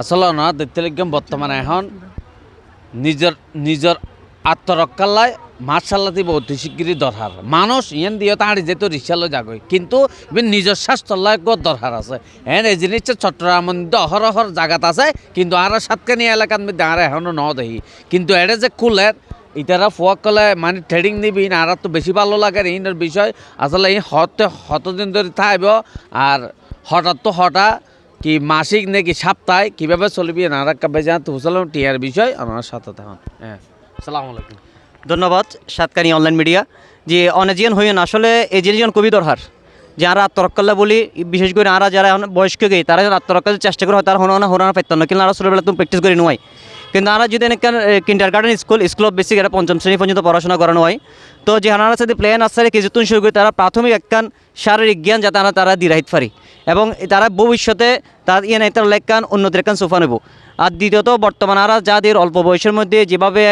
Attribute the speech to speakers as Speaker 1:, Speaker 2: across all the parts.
Speaker 1: আসলে না দেখতে লাগলাম বর্তমানে এখন নিজের নিজের আত্মরক্ষার লাই মার্শাল্লাতি বহুত শিগগিরি দরকার মানুষ ইয়েন দিয়ে তাঁড়ি যেত রিক্সালো যাগই কিন্তু নিজের গত দরকার আছে? হ্যাঁ এই জিনিসটা চট্টগ্রাম মধ্যে অহরহর জায়গাত আছে, কিন্তু আর সাতকানি এলাকার মধ্যে আর এখনও ন দেখি কিন্তু এটা যে কুলের ইতারা ফুয়াক কলে মানে ট্রেডিং নিবি, না আর তো বেশি ভালো লাগে ইনের বিষয়। আসলে এই হতে, হতদিন ধরে থাকব আর হঠাৎ তো হঠাৎ কি মাসিক নাকি সপ্তাহে কীভাবে চলবি? না আর একটা বেজা তো হুসালাম টিয়ার বিষয় আমার সাথে তখন হ্যাঁ সালাম আলাইকুম।
Speaker 2: ধন্যবাদ, সাতকানি অনলাইন মিডিয়া যে অনেজিয়ান হইন আসলে এই জিনিসজন কবি দরকার। যে আর আত্মরক্ষাল্লা বলি, বিশেষ করে আরা যারা এখন বয়স্ক গেই তারা যেন আত্মরক্ষার চেষ্টা করে হয় তার হনো না হনো না পাইতাম না কিন্তু আরা ছোটোবেলা তুমি প্র্যাকটিস করে নয় কিন্তু আরা যদি এনেকে kindergarten school school of basic এটা পঞ্চম শ্রেণি পর্যন্ত পড়াশোনা করানো হয় তো যে হানারা সাথে প্লেয়ার নার্সারি কিছুদিন শুরু করে তারা প্রাথমিক একখান শারীরিক জ্ঞান যাতে তারা তারা দিরাহিত পারি। এবং তারা ভবিষ্যতে তার ইয়ে নাই, তার লেখান উন্নত একখান সোফা নেব। আর দ্বিতীয়ত, বর্তমান আরা যাদের অল্প বয়সের মধ্যে যেভাবে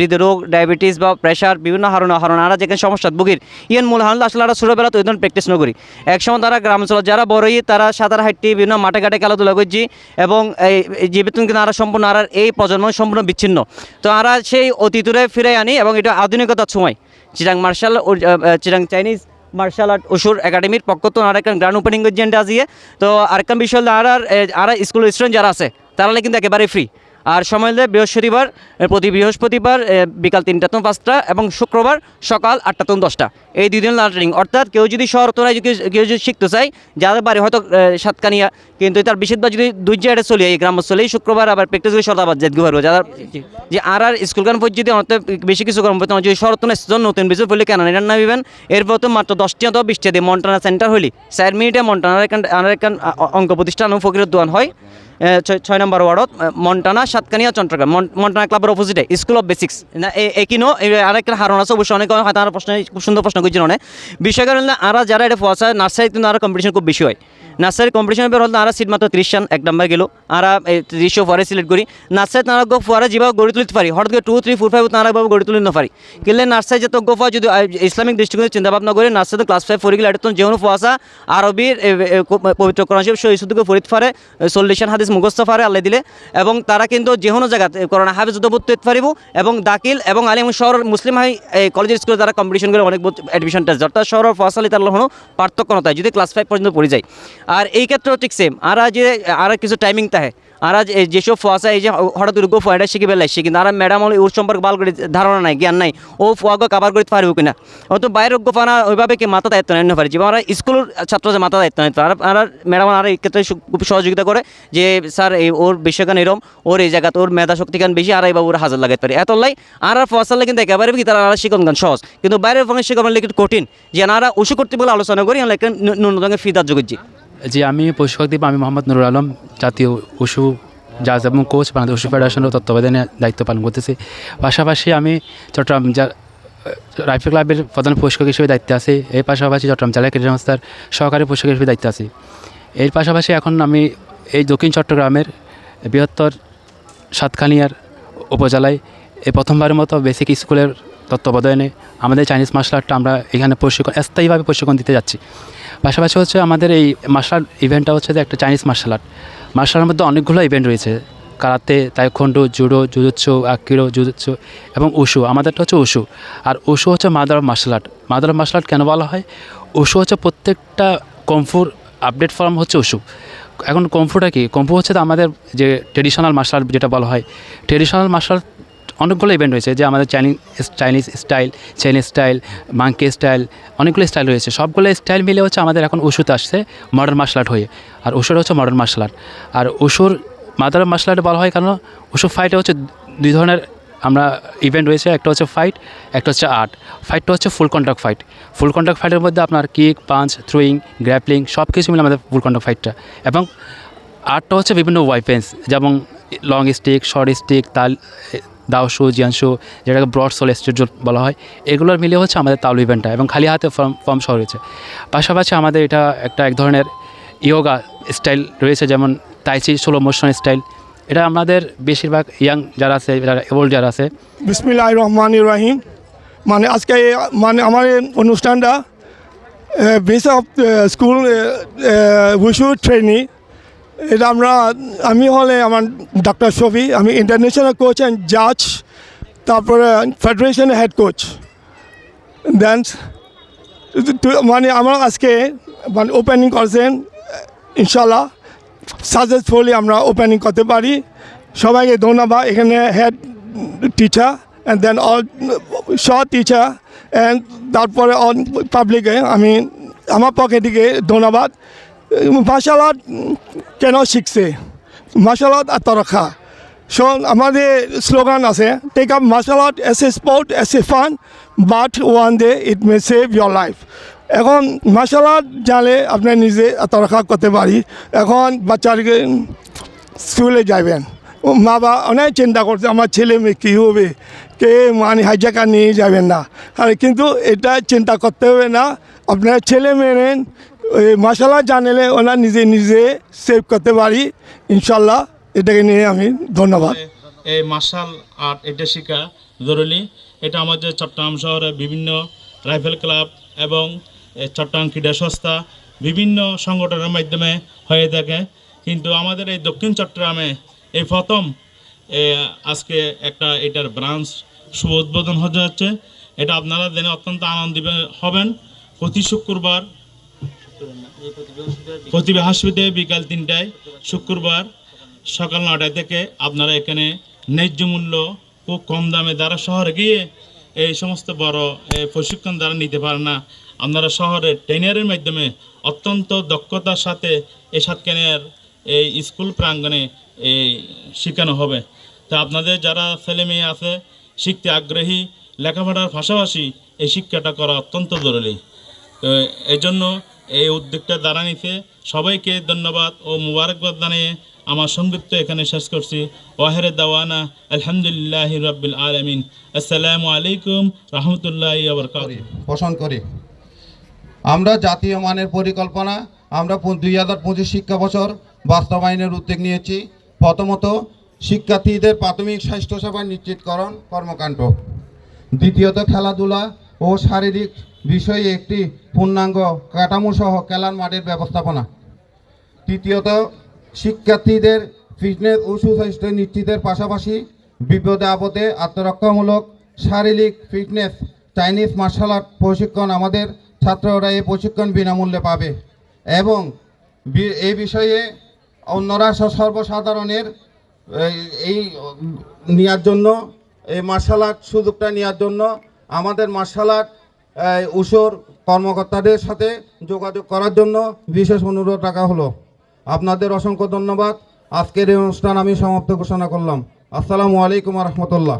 Speaker 2: হৃদরোগ, ডায়াবেটিস বা প্রেশার, বিভিন্ন হারণ হারণ আরা যেখানে সমস্যা ভুগির ইয়ান মূল হারণ, আসলে আরা ছোটোবেলা তো ধরনের প্র্যাকটিস নকরি। একসময় তারা গ্রামাঞ্চল যারা বড়ই, তারা সাঁতার হাঁটটি বিভিন্ন মাঠে ঘাটে খেলাধুলা করছি এবং এই জীবিত কিন্তু আরা সম্পূর্ণ আর এই প্রজন্ম সম্পূর্ণ বিচ্ছিন্ন। তো আরা সেই অতীতরে ফিরে আনি এবং এটা আধুনিকতার সময়। Chirang martial Chirang Chinese martial art ওসুর একাডেমির পক্ষ তো আর একটা গ্রান্ড ওপেনিং এজেন্ট আজিয়ে তো আরেকটা বিষয় আর আর স্কুল স্টুডেন্ট যারা আছে, তারা কিন্তু একেবারে ফ্রি আর সময় হলে বৃহস্পতিবার প্রতি বৃহস্পতিবার বিকাল তিনটা থেকে পাঁচটা এবং শুক্রবার সকাল আটটা থেকে দশটা। এই দুই দিন লার্নিং অর্থাৎ কেউ যদি শহর তোরা কেউ কেউ যদি শিখতে চাই যাদের বাড়ি হয়তো সাতকানিয়া, কিন্তু তার বেশিরভাগ যদি দুই জায়গায় চলে এই গ্রাম গ্রামস্থলেই শুক্রবার, আবার প্র্যাকটিস করে সদাবাদ যেতে পারব যারা যে আর আর স্কুল গান যদি অনেক বেশি কিছু কর্ম তোমার যদি শরৎ জন নতুন কিছু বললে কেন? এটা নামিবেন এরপর তো মাত্র দশটি অথবা বিশটি দিয়ে মন্টানা সেন্টার হইলি চার মিনিটে মন্টানার এখান অঙ্ক প্রতিষ্ঠান ফকিরের দোয়ান হয়। ছয়- নম্বর ওয়ার্ডত মন্টানা, সাতকানিয়া, চন্দ্রগ্রাম। মন- মন্টানা ক্লাবের অপোজিটে স্কুল অফ বেসিক্স না একিনো আরেকটা হারণ আছে, অবশ্যই অনেক আর প্রশ্ন খুব সুন্দর প্রশ্ন করছিল অনেক। বিষয় কারণ আরা যারা এটা পৌঁছায় নার্সারি কিন্তু আরও কম্পিটিশন খুব বেশি হয়। নার্সারি কম্পিটিশনের বের হলে আরা সিট মাত্র ত্রিশ রান, এক নাম্বার গেল। আরা ত্রিশও ফরে সিলেক্ট করি। নার্সারি তারা গো ফুয়ারে যেভাবে গড়ে তুলতে পারি, হঠাৎ করে টু থ্রি ফোর ফাইভ তারা ভাবে গড়ে তুলে পারি। কিন্তু নার্সারি যে তো গোফা যদি ইসলামিক দৃষ্টিকোণে চিন্তা ভাবনা করে নার্সারি ক্লাস ফাইভ ফরি গেলে এটা তো যেমন ফুয়াশা আরবির পবিত্র কোরআন শরীফ সহি শুদ্ধকে ফরিদ ফারে সল্লিশান হাদিস মুখস্থ ফারে আল্লাহ দিলে, এবং তারা কিন্তু যে কোনো জায়গাতে করোনা হাফিজ উদ্যোগ পারিব, এবং দাখিল এবং আলিম শহর মুসলিম হাই কলেজের স্কুলে তারা কম্পিটিশন করে অনেক অ্যাডমিশন টেস্ট অর্থাৎ শহর ফসালি তার হলো পার্থক্য নয় যদি ক্লাস ফাইভ পর্যন্ত পড়ে যায়। আর এই ক্ষেত্রেও ঠিক সেম আর যে আর কিছু টাইমিং থাকে আর এই যেসব ফোয়াশা এই যে হঠাৎ দুর্গ ফোয়াটা শিখে বেলাইছে কিন্তু আর ম্যাডাম হলে ওর সম্পর্কে ভালো করে ধারণা নাই, জ্ঞান নাই, ও ফোয়াকে কাবার করতে পারব কিনা? ও তো বাইরের গোফানা ওইভাবে কি মাথা দায়িত্ব নিতে পারে যেমন আমরা স্কুলের ছাত্র যে মাথা দায়িত্ব নিতে আর ম্যাডাম আর ক্ষেত্রে খুব সহযোগিতা করে যে, স্যার, এই ওর বিষয়গান এরম, ওর এই জায়গাতে ওর মেধা শক্তি গান বেশি, আর এই বাবুর হাজার লাগাতে পারে। এত লাই, আর আর ফসালে কিন্তু একেবারে কি তারা আর শিখন গান সহজ। কিন্তু বাইরের ফোনে শিখন একটু কঠিন, যে আর ওষু করতে বলে আলোচনা করি ন্যূনতম ফি ধার্য করছি
Speaker 3: জি আমি প্রশিক্ষক দিব, আমি মোহাম্মদ নুরুল আলম, জাতীয় উশু জাজ এবং কোচ বাংলাদেশ উশু ফেডারেশনের তত্ত্বাবধানে দায়িত্ব পালন করতেছি। পাশাপাশি আমি চট্টগ্রাম রাইফেল ক্লাবের প্রধান প্রশিক্ষক হিসেবে দায়িত্বে আছি। এর পাশাপাশি চট্টগ্রাম জেলা ক্রীড়া সংস্থার সহকারী প্রশিক্ষক হিসেবে দায়িত্বে আছি। এর পাশাপাশি এখন আমি এই দক্ষিণ চট্টগ্রামের বৃহত্তর সাতখানিয়ার উপজেলায় এই প্রথমবারের মতো বেসিক স্কুলের তত্ত্বাবধানে আমাদের চাইনিজ মার্শাল আর্টটা আমরা এখানে প্রশিক্ষণ, স্থায়ীভাবে প্রশিক্ষণ দিতে যাচ্ছি। পাশাপাশি হচ্ছে আমাদের এই মার্শাল আর্ট ইভেন্টটা হচ্ছে যে একটা চাইনিজ মার্শাল আর্ট। মার্শাল আর্টের মধ্যে অনেকগুলো ইভেন্ট রয়েছে। কারাতে তাইখন্ডো জুডো, জুজুৎসু, আকিরো, জুজুৎসু এবং উশু আমাদেরটা হচ্ছে উশু আর উশু হচ্ছে mother martial art. Mother martial art কেন বলা হয়? উশু হচ্ছে প্রত্যেকটা কমফুর আপডেট ফর্ম হচ্ছে উশু এখন কম্ফুটা কি? কমফু হচ্ছে আমাদের যে ট্রেডিশনাল মার্শাল আর্ট যেটা বলা হয়। ট্রেডিশনাল মার্শাল অনেকগুলো ইভেন্ট রয়েছে, যে আমাদের Chinese Chinese style Chinese style monkey style অনেকগুলো স্টাইল রয়েছে। সবগুলো স্টাইল মিলে হচ্ছে আমাদের এখন ওষুধ আসছে মডার্ন মার্শাল আর্ট হয়ে। আর ওষুধ হচ্ছে মডার্ন মার্শাল আর্ট আর উষুর মাদার মার্শাল আর্ট বলা হয় কারণ ওষুধ ফাইটে হচ্ছে দুই ধরনের আমরা ইভেন্ট রয়েছে, একটা হচ্ছে ফাইট একটা হচ্ছে আর্ট ফাইটটা হচ্ছে full contract fight full contract ফাইটের মধ্যে আপনার কিক পাঞ্চ থ্রোয়িং গ্র্যাপলিং সব কিছু মিলে আমাদের ফুল কন্ট্রাক্ট ফাইটটা এবং আর্টটা হচ্ছে বিভিন্ন ওয়াইপেন্স যেমন লং স্টিক শর্ট স্টিক তাল দাওশু জিয়ানশু যেটাকে ব্রড সোল স্টিচ বলা হয়, এগুলোর মিলে হচ্ছে আমাদের তালু ইভেন্টটা এবং খালি হাতে ফর্ম ফর্ম সহ রয়েছে। পাশাপাশি আমাদের এটা একটা এক ধরনের ইয়োগা স্টাইল রয়েছে, যেমন তাইচি সোলো মোশন স্টাইল এটা আমাদের বেশিরভাগ ইয়াং যারা আছে, যারা ওল্ড যারা আছে।
Speaker 4: বিসমিল্লাহ রহমান রাহিম মানে আজকে মানে আমার অনুষ্ঠানটা base of school wushu trainee এটা আমরা, আমি হলে আমার ডক্টর শফি, আমি ইন্টারন্যাশনাল কোচ অ্যান্ড জাজ তারপরে ফেডারেশন হেড কোচ দেন মানে আমার আজকে মানে ওপেনিং করছেন ইনশাল্লাহ সাকসেসফুলি আমরা ওপেনিং করতে পারি। সবাইকে ধন্যবাদ, এখানে head teacher and then all Shaw teacher and তারপরে অল পাবলিকে আমি, আমার পক্ষে থেকে ধন্যবাদ। মার্শাল আর্ট কেন শিখছে? মার্শাল আর্ট আত্মরক্ষা সো আমাদের স্লোগান আছে take up martial art as a sport as a fun but one day it may save your life এখন মার্শাল আর্ট জানলে আপনি নিজে আত্মরক্ষা করতে পারি। এখন বাচ্চাদেরকে স্কুলে যাবেন মা বাবা অনেক চিন্তা করছে, আমার ছেলে মেয়ে কী হবে? কে মানে হাইজাকার নিয়ে যাবেন না। কিন্তু এটা চিন্তা করতে হবে না। আপনার ছেলে মেয়ে ওই মশালা জানলে ওরা নিজে নিজে সেভ করতে পারি। ইনশাল্লাহ এটাকে নিয়ে আমি ধন্যবাদ।
Speaker 5: এই মার্শাল আর্ট, এটা শেখা জরুরি। এটা আমাদের চট্টগ্রাম শহরে বিভিন্ন রাইফেল ক্লাব এবং চট্টগ্রাম ক্রীড়া সংস্থা বিভিন্ন সংগঠনের মাধ্যমে হয়ে থাকে। কিন্তু আমাদের এই দক্ষিণ চট্টগ্রামে এই প্রথম আজকে একটা এটার ব্রাঞ্চ শুভ উদ্বোধন হতে যাচ্ছে। এটা আপনারা জেনে অত্যন্ত আনন্দিত হবেন। প্রতি শুক্রবার প্রতি বৃহস্পতিবার বিকাল তিনটায় শুক্রবার সকাল নটায় থেকে আপনারা এখানে ন্যায্য মূল্য খুব কম দামে যারা শহরে গিয়ে এই সমস্ত বড় প্রশিক্ষণ দ্বারা নিতে পারে না। আপনারা শহরে ট্রেনারের মাধ্যমে অত্যন্ত দক্ষতার সাথে এই সাতকানিয়ার এই স্কুল প্রাঙ্গণে এই শেখানো হবে। তা আপনাদের যারা ছেলে মেয়ে আছে, শিখতে আগ্রহী, লেখাপড়ার পাশাপাশি এই শিক্ষাটা করা অত্যন্ত জরুরি। তো এই জন্য এই উদ্যোগটা দ্বারা নিতে সবাইকে ধন্যবাদ ও মুবারকবাদ জানিয়ে আমার সংযুক্ত এখানে শেষ করছি। ওয়াহের দাওয়ানা, আলহামদুলিল্লাহ রবিল আলমিন। আসসালামু আলাইকুম রহমতুল্লাহ
Speaker 6: পোষণ করি। আমরা জাতীয় মানের পরিকল্পনা, আমরা দুই হাজার পঁচিশ শিক্ষা বছর বাস্তবায়নের উদ্যোগ নিয়েছি। প্রথমত, শিক্ষার্থীদের প্রাথমিক স্বাস্থ্যসেবা নিশ্চিতকরণ কর্মকাণ্ড। দ্বিতীয়ত, খেলাধুলা ও শারীরিক বিষয়ে একটি পূর্ণাঙ্গ কাঠামো সহ খেলার মাঠের ব্যবস্থাপনা। তৃতীয়ত, শিক্ষার্থীদের ফিটনেস ও সুস্বাস্থ্য নিশ্চিতের পাশাপাশি বিপদে আপদে আত্মরক্ষামূলক শারীরিক ফিটনেস, চাইনিজ মার্শাল আর্ট প্রশিক্ষণ আমাদের ছাত্ররা এই প্রশিক্ষণ বিনামূল্যে পাবে এবং এই বিষয়ে অন্যরা সর্বসাধারণের এই- এই নেওয়ার জন্য, এই মার্শাল আর্ট সুযোগটা নেওয়ার জন্য আমাদের মার্শাল আর্ট উসর কর্মকর্তাদের সাথে যোগাযোগ করার জন্য বিশেষ অনুরোধ রাখা হলো। আপনাদের অসংখ্য ধন্যবাদ। আজকের এই অনুষ্ঠান আমি সমাপ্ত ঘোষণা করলাম। আসসালামু আলাইকুম রহমতুল্লাহ।